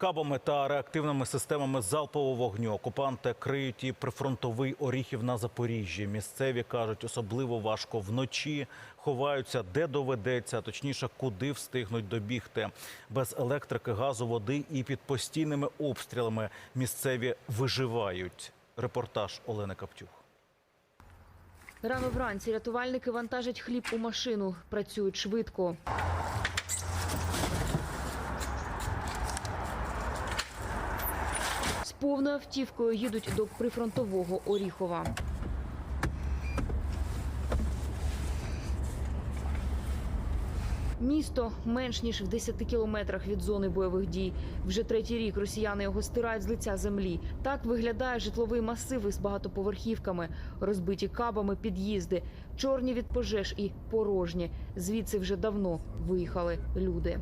Кабами та реактивними системами залпового вогню окупанти криють і прифронтовий Оріхів на Запоріжжі. Місцеві кажуть, особливо важко вночі. Ховаються де доведеться, точніше, куди встигнуть добігти. Без електрики, газу, води і під постійними обстрілами місцеві виживають. Репортаж Олени Каптюх. Рано вранці рятувальники вантажать хліб у машину, працюють швидко. Повною автівкою їдуть до прифронтового Оріхова. Місто менш ніж в 10 кілометрах від зони бойових дій. Вже третій рік росіяни його стирають з лиця землі. Так виглядає житловий масив із багатоповерхівками, розбиті кабами під'їзди, чорні від пожеж і порожні. Звідси вже давно виїхали люди.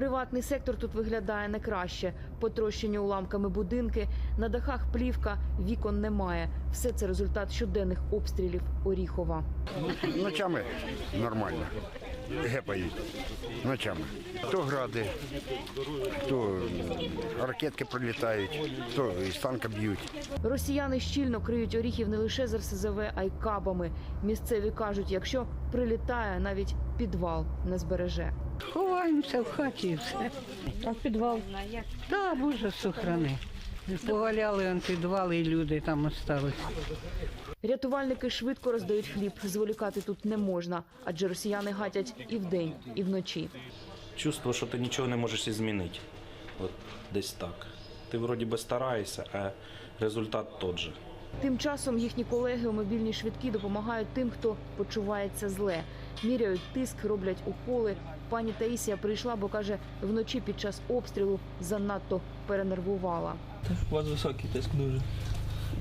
Приватний сектор тут виглядає не краще. Потрощені уламками будинки, на дахах плівка, вікон немає. Все це результат щоденних обстрілів Оріхова. Ночами нормально. Гепають. Ночами. То гради, то ракетки прилітають, то із танка б'ють. Росіяни щільно криють оріхів не лише з РСЗВ, а й кабами. Місцеві кажуть, якщо прилітає, навіть підвал не збереже. Ховаємося в хаті і все. А підвал? Так, Боже, сохрани. Поваляли он підвал і люди там остались. Рятувальники швидко роздають хліб. Зволікати тут не можна, адже росіяни гатять і вдень, і вночі. чувство, що ти нічого не можеш змінити. От десь так. Ти вроді би стараєшся, а результат тот же. Тим часом їхні колеги у мобільній швидкі допомагають тим, хто почувається зле. Міряють тиск, роблять уколи. Пані Таїсія прийшла, бо каже, вночі під час обстрілу занадто перенервувала. У вас високий тиск дуже.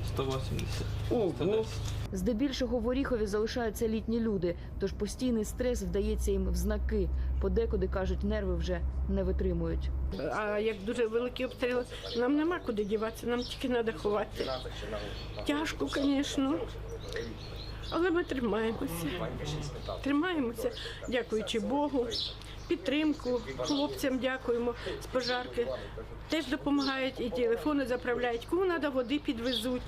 180. 110. Здебільшого в Оріхові залишаються літні люди, тож постійний стрес вдається їм в знаки. Подекуди кажуть, нерви вже не витримують. А як дуже великі обстріли, нам нема куди діватися, нам тільки треба ховати. Тяжко, звісно. Але ми тримаємося. Тримаємося, дякуючи Богу. Підтримку хлопцям дякуємо з пожарки. Теж допомагають і телефони заправляють. Кому треба води підвезуть.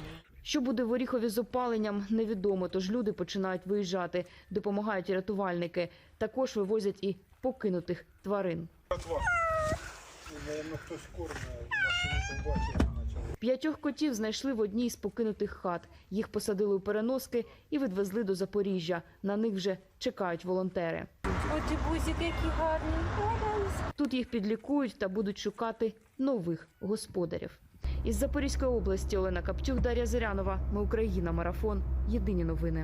Що буде в Оріхові з опаленням, невідомо, тож люди починають виїжджати, допомагають рятувальники. Також вивозять і покинутих тварин. П'ятьох котів знайшли в одній з покинутих хат. Їх посадили у переноски і відвезли до Запоріжжя. На них вже чекають волонтери. Оті бузики, які гарні. Тут їх підлікують та будуть шукати нових господарів. Із Запорізької області Олена Каптюх, Дар'я Зирянова. Ми Україна. Марафон. Єдині новини.